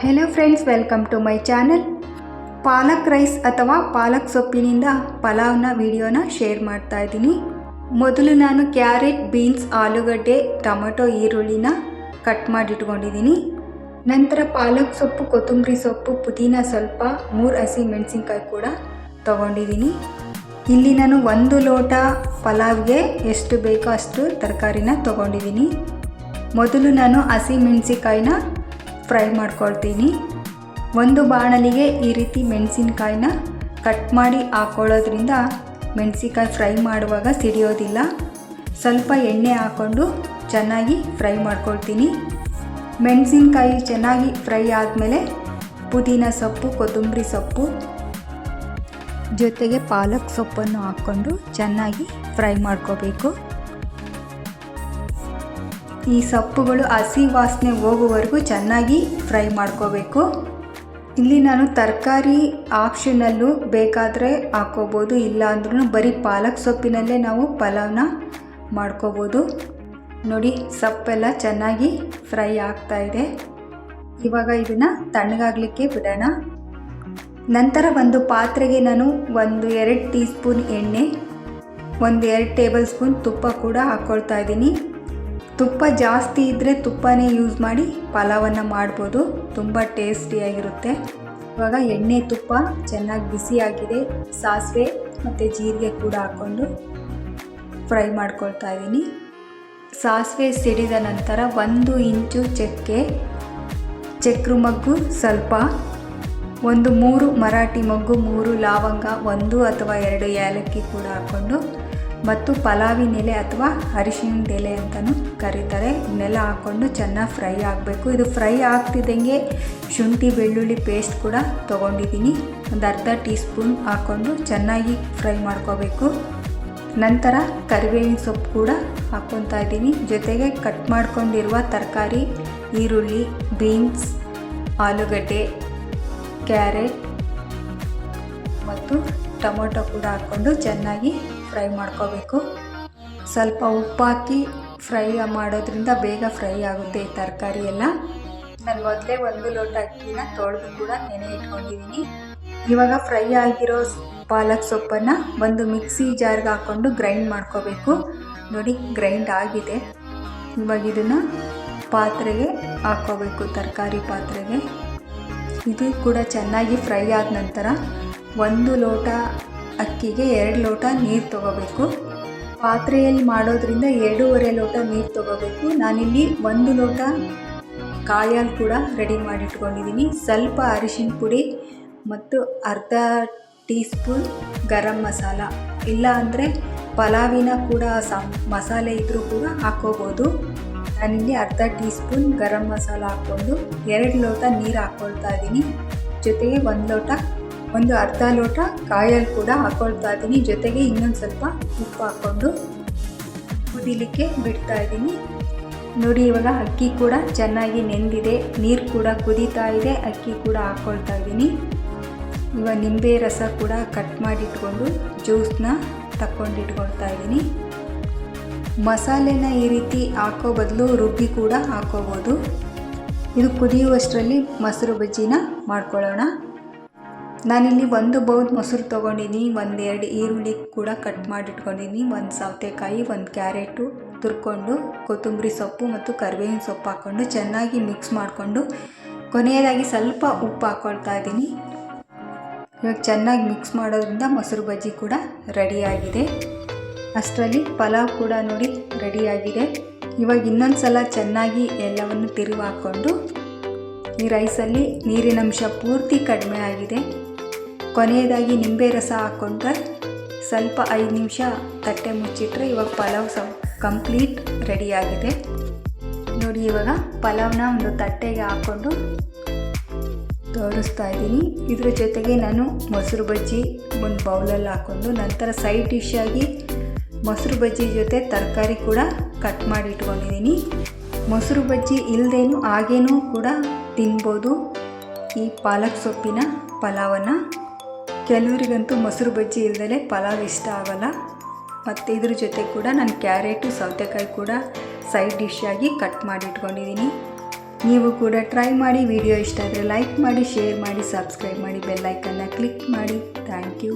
Hello friends welcome to my channel palak rice ಅಥವಾ ಪಾಲಕ್ ಸೊಪ್ಪಿನಿಂದ ಪಲಾವ್ನ ವಿಡಿಯೋನ ಶೇರ್ ಮಾಡ್ತಾ ಇದ್ದೀನಿ. ಮೊದಲು ನಾನು ಕ್ಯಾರೆಟ್ ಬೀನ್ಸ್ ಆಲೂಗಡ್ಡೆ, ಟೊಮೆಟೊ, ಈರುಳ್ಳಿನ ಕಟ್ ಮಾಡಿಟ್ಕೊಂಡಿದ್ದೀನಿ. ನಂತರ ಪಾಲಕ್ ಸೊಪ್ಪು, ಕೊತ್ತಂಬರಿ ಸೊಪ್ಪು, ಪುದೀನ ಸ್ವಲ್ಪ, ಮೂರು ಹಸಿ ಮೆಣಸಿನ್ಕಾಯಿ ಕೂಡ ತಗೊಂಡಿದ್ದೀನಿ. ಇಲ್ಲಿ ನಾನು ಒಂದು ಲೋಟ ಪಲಾವ್ಗೆ ಎಷ್ಟು ಬೇಕೋ ಅಷ್ಟು ತರಕಾರಿನ ತೊಗೊಂಡಿದ್ದೀನಿ. ಮೊದಲು ನಾನು ಹಸಿ ಮೆಣಸಿನ್ಕಾಯಿನ ಫ್ರೈ ಮಾಡ್ಕೊಳ್ತೀನಿ. ಒಂದು ಬಾಣಲಿಗೆ ಈ ರೀತಿ ಮೆಣಸಿನ್ಕಾಯಿನ ಕಟ್ ಮಾಡಿ ಹಾಕೊಳ್ಳೋದ್ರಿಂದ ಮೆಣಸಿನ್ಕಾಯಿ ಫ್ರೈ ಮಾಡುವಾಗ ಸಿಡಿಯೋದಿಲ್ಲ. ಸ್ವಲ್ಪ ಎಣ್ಣೆ ಹಾಕ್ಕೊಂಡು ಚೆನ್ನಾಗಿ ಫ್ರೈ ಮಾಡ್ಕೊಳ್ತೀನಿ. ಮೆಣಸಿನ್ಕಾಯಿ ಚೆನ್ನಾಗಿ ಫ್ರೈ ಆದಮೇಲೆ ಪುದೀನ ಸೊಪ್ಪು, ಕೊತ್ತಂಬರಿ ಸೊಪ್ಪು ಜೊತೆಗೆ ಪಾಲಕ್ ಸೊಪ್ಪನ್ನು ಹಾಕ್ಕೊಂಡು ಚೆನ್ನಾಗಿ ಫ್ರೈ ಮಾಡ್ಕೋಬೇಕು. ಈ ಸೊಪ್ಪುಗಳು ಹಸಿ ವಾಸನೆ ಹೋಗುವವರೆಗೂ ಚೆನ್ನಾಗಿ ಫ್ರೈ ಮಾಡ್ಕೋಬೇಕು. ಇಲ್ಲಿ ನಾನು ತರಕಾರಿ ಆಪ್ಷನಲ್ಲೂ ಬೇಕಾದರೆ ಹಾಕೋಬೋದು ಇಲ್ಲ ಅಂದ್ರೂ ಬರೀ ಪಾಲಕ್ ಸೊಪ್ಪಿನಲ್ಲೇ ನಾವು ಪಲಾವ್ನ ಮಾಡ್ಕೋಬೋದು. ನೋಡಿ, ಸೊಪ್ಪೆಲ್ಲ ಚೆನ್ನಾಗಿ ಫ್ರೈ ಆಗ್ತಾ ಇದೆ. ಇವಾಗ ಇದನ್ನು ತಣ್ಣಗಾಗಲಿಕ್ಕೆ ಬಿಡೋಣ. ನಂತರ ಒಂದು ಪಾತ್ರೆಗೆ ನಾನು ಒಂದು ಎರಡು ಟೀ ಸ್ಪೂನ್ ಎಣ್ಣೆ, ಒಂದು ಎರಡು ಟೇಬಲ್ ಸ್ಪೂನ್ ತುಪ್ಪ ಕೂಡ ಹಾಕ್ಕೊಳ್ತಾ ಇದ್ದೀನಿ. ತುಪ್ಪ ಜಾಸ್ತಿ ಇದ್ದರೆ ತುಪ್ಪನೇ ಯೂಸ್ ಮಾಡಿ ಪಲಾವನ್ನು ಮಾಡ್ಬೋದು. ತುಂಬ ಟೇಸ್ಟಿಯಾಗಿರುತ್ತೆ ಇವಾಗ ಎಣ್ಣೆ ತುಪ್ಪ ಚೆನ್ನಾಗಿ ಬಿಸಿಯಾಗಿದೆ ಸಾಸಿವೆ ಮತ್ತು ಜೀರಿಗೆ ಕೂಡ ಹಾಕ್ಕೊಂಡು ಫ್ರೈ ಮಾಡ್ಕೊಳ್ತಾ ಇದ್ದೀನಿ. ಸಾಸಿವೆ ಸಿಡಿದ ನಂತರ ಒಂದು ಇಂಚು ಚಕ್ಕೆ, ಚಕ್ರ ಮಗ್ಗು ಸ್ವಲ್ಪ, ಒಂದು ಮೂರು ಮರಾಠಿ ಮಗ್ಗು, ಮೂರು ಲವಂಗ, ಒಂದು ಅಥವಾ ಎರಡು ಏಲಕ್ಕಿ ಕೂಡ ಹಾಕ್ಕೊಂಡು ಮತ್ತು ಪಲಾವಿನ ಎಲೆ ಅಥವಾ ಅರಿಶಿನ ಎಲೆ ಅಂತಲೂ ಕರೀತಾರೆ. ಇದನ್ನೆಲ್ಲ ಹಾಕ್ಕೊಂಡು ಚೆನ್ನಾಗಿ ಫ್ರೈ ಆಗಬೇಕು. ಇದು ಫ್ರೈ ಆಗ್ತಿದ್ದಂಗೆ ಶುಂಠಿ, ಬೆಳ್ಳುಳ್ಳಿ ಪೇಸ್ಟ್ ಕೂಡ ತೊಗೊಂಡಿದ್ದೀನಿ. ಒಂದು ಅರ್ಧ ಟೀ ಸ್ಪೂನ್ ಹಾಕ್ಕೊಂಡು ಚೆನ್ನಾಗಿ ಫ್ರೈ ಮಾಡ್ಕೋಬೇಕು. ನಂತರ ಕರಿಬೇವಿನ ಸೊಪ್ಪು ಕೂಡ ಹಾಕ್ಕೊತಾ ಇದ್ದೀನಿ. ಜೊತೆಗೆ ಕಟ್ ಮಾಡ್ಕೊಂಡಿರುವ ತರಕಾರಿ, ಈರುಳ್ಳಿ ಬೀನ್ಸ್ ಆಲೂಗಡ್ಡೆ ಕ್ಯಾರೆಟ್ ಮತ್ತು ಟೊಮೊಟೊ ಕೂಡ ಹಾಕ್ಕೊಂಡು ಚೆನ್ನಾಗಿ ಫ್ರೈ ಮಾಡ್ಕೋಬೇಕು. ಸ್ವಲ್ಪ ಉಪ್ಪಾಕಿ ಫ್ರೈ ಮಾಡೋದ್ರಿಂದ ಬೇಗ ಫ್ರೈ ಆಗುತ್ತೆ ಈ ತರಕಾರಿ ಎಲ್ಲ. ನಾನು ಮೊದಲೇ ಒಂದು ಲೋಟ ಅಕ್ಕಿನ ತೊಳೆದು ಕೂಡ ನೆನೆ ಇಟ್ಕೊಂಡಿದ್ದೀನಿ ಇವಾಗ ಫ್ರೈ ಆಗಿರೋ ಪಾಲಕ್ ಸೊಪ್ಪನ್ನು ಒಂದು ಮಿಕ್ಸಿ ಜಾರ್ಗೆ ಹಾಕ್ಕೊಂಡು ಗ್ರೈಂಡ್ ಮಾಡ್ಕೋಬೇಕು. ನೋಡಿ, ಗ್ರೈಂಡ್ ಆಗಿದೆ. ಇವಾಗ ಇದನ್ನು ಪಾತ್ರೆಗೆ ಹಾಕ್ಕೋಬೇಕು ತರಕಾರಿ ಪಾತ್ರೆಗೆ. ಇದು ಕೂಡ ಚೆನ್ನಾಗಿ ಫ್ರೈ ಆದ ನಂತರ ಒಂದು ಲೋಟ ಅಕ್ಕಿಗೆ ಎರಡು ಲೋಟ ನೀರು ತೊಗೋಬೇಕು. ಪಾತ್ರೆಯಲ್ಲಿ ಮಾಡೋದ್ರಿಂದ ಎರಡೂವರೆ ಲೋಟ ನೀರು ತೊಗೋಬೇಕು. ನಾನಿಲ್ಲಿ ಒಂದು ಲೋಟ ಕಾಯಲ್ಲಿ ಕೂಡ ರೆಡಿ ಮಾಡಿಟ್ಕೊಂಡಿದ್ದೀನಿ ಸ್ವಲ್ಪ ಅರಿಶಿನ ಪುಡಿ ಮತ್ತು ಅರ್ಧ ಟೀ ಸ್ಪೂನ್ ಗರಂ ಮಸಾಲ. ಇಲ್ಲ ಅಂದರೆ ಪಲಾವಿನ ಕೂಡ ಸಾ, ಮಸಾಲೆ ಇದ್ದರೂ ಕೂಡ ಹಾಕ್ಕೋಬೋದು ನಾನಿಲ್ಲಿ ಅರ್ಧ ಟೀ ಸ್ಪೂನ್ ಗರಂ ಮಸಾಲ ಹಾಕ್ಕೊಂಡು ಎರಡು ಲೋಟ ನೀರು ಹಾಕ್ಕೊಳ್ತಾ ಇದ್ದೀನಿ ಜೊತೆಗೆ ಒಂದು ಲೋಟ ಒಂದು ಅರ್ಧ ಲೋಟ ಕಾಯಲ್ಲಿ ಕೂಡ ಹಾಕೊಳ್ತಾ ಇದ್ದೀನಿ. ಜೊತೆಗೆ ಇನ್ನೊಂದು ಸ್ವಲ್ಪ ಉಪ್ಪು ಹಾಕ್ಕೊಂಡು ಕುದಿಲಿಕ್ಕೆ ಬಿಡ್ತಾ ಇದ್ದೀನಿ. ನೋಡಿ, ಇವಾಗ ಅಕ್ಕಿ ಕೂಡ ಚೆನ್ನಾಗಿ ನೆಂದಿದೆ. ನೀರು ಕೂಡ ಕುದೀತಾ ಇದೆ. ಅಕ್ಕಿ ಕೂಡ ಹಾಕ್ಕೊಳ್ತಾ ಇದ್ದೀನಿ. ಇವಾಗ ನಿಂಬೆ ರಸ ಕೂಡ ಕಟ್ ಮಾಡಿಟ್ಕೊಂಡು ಜ್ಯೂಸನ್ನ ತಕ್ಕೊಂಡಿಟ್ಕೊಳ್ತಾ ಇದ್ದೀನಿ. ಮಸಾಲೆನ ಈ ರೀತಿ ಹಾಕೋ ಬದಲು ರುಬ್ಬಿ ಕೂಡ ಹಾಕೋಬೋದು. ಇದು ಕುದಿಯುವಷ್ಟರಲ್ಲಿ ಮೊಸರು ಬಜ್ಜಿನ ಮಾಡ್ಕೊಳ್ಳೋಣ. ನಾನಿಲ್ಲಿ ಒಂದು ಬೌಲ್ ಮೊಸರು ತೊಗೊಂಡಿದ್ದೀನಿ ಒಂದೆರಡು ಈರುಳ್ಳಿ ಕೂಡ ಕಟ್ ಮಾಡಿಟ್ಕೊಂಡಿದ್ದೀನಿ ಒಂದು ಸೌತೆಕಾಯಿ, ಒಂದು ಕ್ಯಾರೆಟು ತುರ್ಕೊಂಡು ಕೊತ್ತಂಬರಿ ಸೊಪ್ಪು ಮತ್ತು ಕರಿಬೇವಿನ ಸೊಪ್ಪು ಹಾಕ್ಕೊಂಡು ಚೆನ್ನಾಗಿ ಮಿಕ್ಸ್ ಮಾಡಿಕೊಂಡು ಕೊನೆಯದಾಗಿ ಸ್ವಲ್ಪ ಉಪ್ಪು ಹಾಕ್ಕೊಳ್ತಾ ಇದ್ದೀನಿ. ಇವಾಗ ಚೆನ್ನಾಗಿ ಮಿಕ್ಸ್ ಮಾಡೋದ್ರಿಂದ ಮೊಸರು ಬಜ್ಜಿ ಕೂಡ ರೆಡಿಯಾಗಿದೆ ಅಷ್ಟರಲ್ಲಿ ಪಲಾವ್ ಕೂಡ ನೋಡಿ ರೆಡಿಯಾಗಿದೆ ಇವಾಗ ಇನ್ನೊಂದು ಸಲ ಚೆನ್ನಾಗಿ ಎಲ್ಲವನ್ನು ತಿರುವು ಹಾಕ್ಕೊಂಡು ಈ ರೈಸಲ್ಲಿ ನೀರಿನಂಶ ಪೂರ್ತಿ ಕಡಿಮೆ ಆಗಿದೆ. ಕೊನೆಯದಾಗಿ ನಿಂಬೆ ರಸ ಹಾಕ್ಕೊಂಡ್ರೆ ಸ್ವಲ್ಪ ಐದು ನಿಮಿಷ ತಟ್ಟೆ ಮುಚ್ಚಿಟ್ರೆ ಇವಾಗ ಪಲಾವ್ ಸ, ಕಂಪ್ಲೀಟ್ ರೆಡಿಯಾಗಿದೆ. ನೋಡಿ, ಇವಾಗ ಪಲಾವ್ನ ಒಂದು ತಟ್ಟೆಗೆ ಹಾಕ್ಕೊಂಡು ತೋರಿಸ್ತಾ ಇದ್ದೀನಿ. ಇದ್ರ ಜೊತೆಗೆ ನಾನು ಮೊಸರು ಬಜ್ಜಿ ಒಂದು ಬೌಲಲ್ಲಿ ಹಾಕ್ಕೊಂಡು ನಂತರ ಸೈಡ್ ಡಿಶ್ಶಾಗಿ ಮೊಸರು ಬಜ್ಜಿ ಜೊತೆ ತರಕಾರಿ ಕೂಡ ಕಟ್ ಮಾಡಿ ಇಟ್ಕೊಂಡಿದ್ದೀನಿ. ಮೊಸರು ಬಜ್ಜಿ ಇಲ್ಲದೇನು ಹಾಗೇನೂ ಕೂಡ ತಿನ್ಬೋದು. ಈ ಪಾಲಕ್ ಸೊಪ್ಪಿನ ಪಲಾವನ್ನು. ಕೆಲವರಿಗಂತೂ ಮೊಸರು ಬಜ್ಜಿ ಇಲ್ದಲೇ ಪಲಾವ್ ಇಷ್ಟ ಆಗೋಲ್ಲ. ಮತ್ತು ಇದ್ರ ಜೊತೆ ಕೂಡ ನಾನು ಕ್ಯಾರೆಟು, ಸೌತೆಕಾಯಿ ಕೂಡ ಸೈಡ್ ಡಿಶ್ಶಾಗಿ ಕಟ್ ಮಾಡಿ ಇಟ್ಕೊಂಡಿದ್ದೀನಿ ನೀವು ಕೂಡ ಟ್ರೈ ಮಾಡಿ ವಿಡಿಯೋ ಇಷ್ಟ ಆದರೆ ಲೈಕ್ ಮಾಡಿ ಶೇರ್ ಮಾಡಿ ಸಬ್ಸ್ಕ್ರೈಬ್ ಮಾಡಿ ಬೆಲ್ಲೈಕನ್ನ ಕ್ಲಿಕ್ ಮಾಡಿ. Thank you